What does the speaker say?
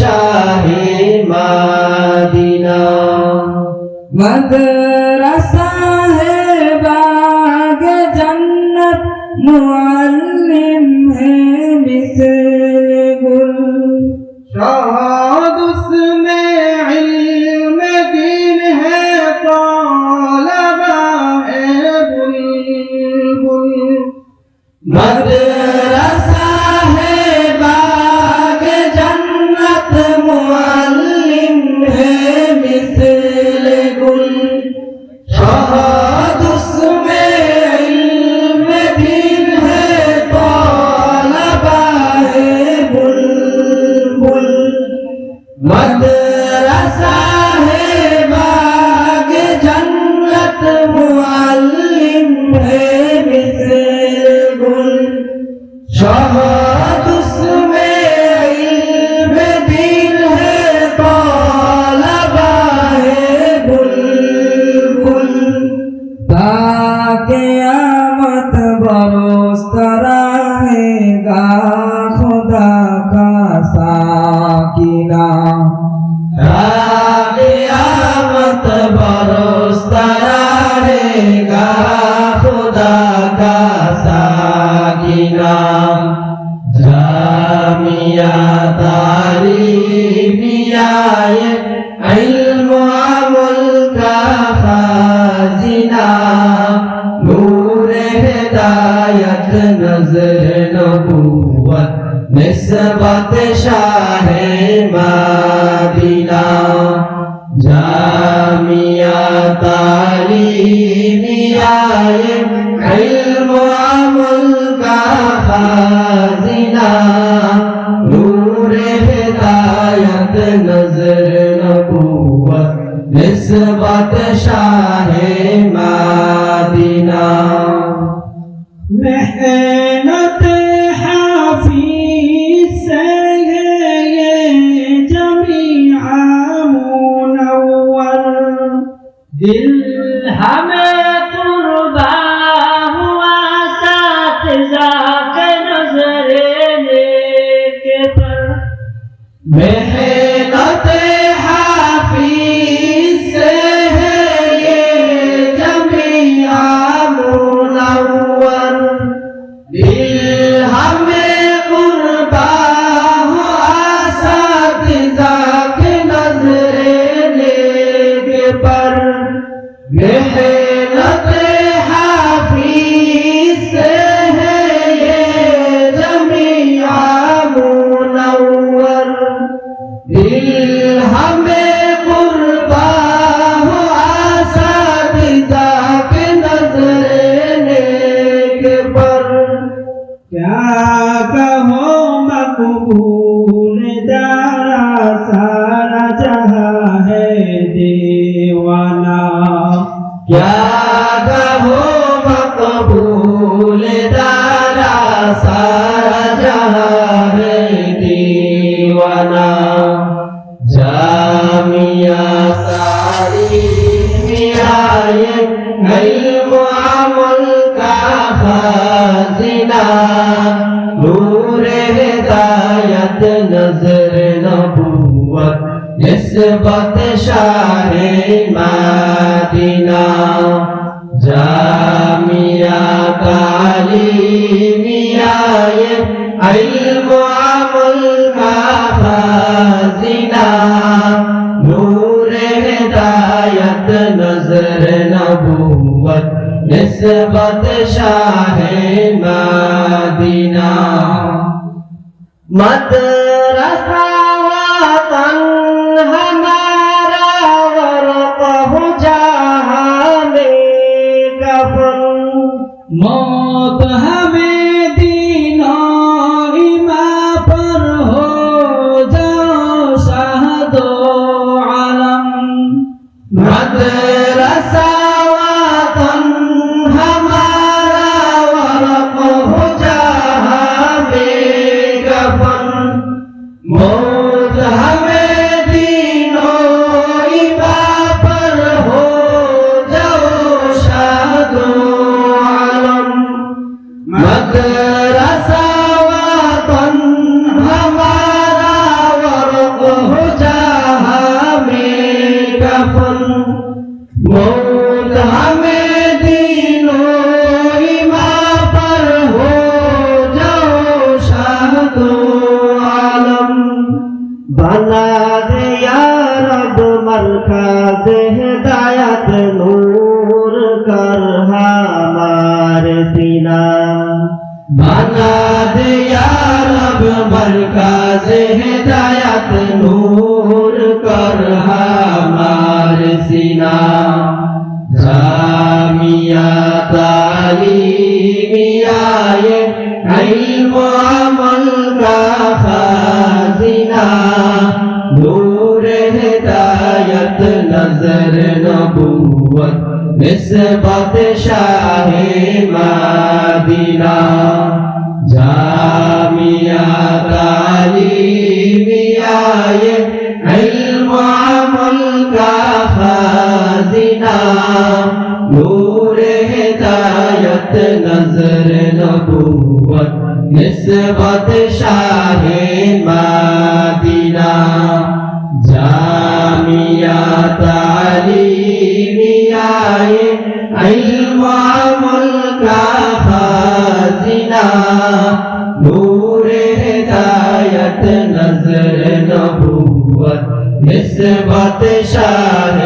শাহে মাদিনা। মাদ্রাসা হে bug জন্নত মুআল্লিম হে missile গুল। শহাদ উসমে ইলম দিন হে তালবা হে বুলবুল। মাদ্রাসা يا طالبي علم ملك خازنا نور هدایت نظر نبوت نسبت شاہ مدینہ جامعہ تعلیمی آئے علم ملک خازنا शाह मदीना मेहनत हाफिज से है ये जमीआ मुनव्वर दिल हमें कुर्बा हुआ साथिजा के नजरे लेके पर मेहनत मकबूल दारा सारा जहां है दीवाना क्या نسبت شار مدینہ جامعہ تعلیمیہ علم عمل کا خزینہ نور ہدایت نظر نبوت نسبت شاہ مدینہ مدینہ मौत हमें बनार यारब मरकज हिदायत नूर कर हमार सीना। बनार यारब मरकज हिदायत नूर कर हमार सीना। जामिया ताली নিসবত শাহে মাদিনা, জামিয়া তালিমিয়ায়ে ইলম আমল কা খাজিনা, নূরে হেদায়েত, নজর নবুয়ত নিসবত শাহে علما ملکا خازنا نور ہدایت نظر نبوت نسبت شاہ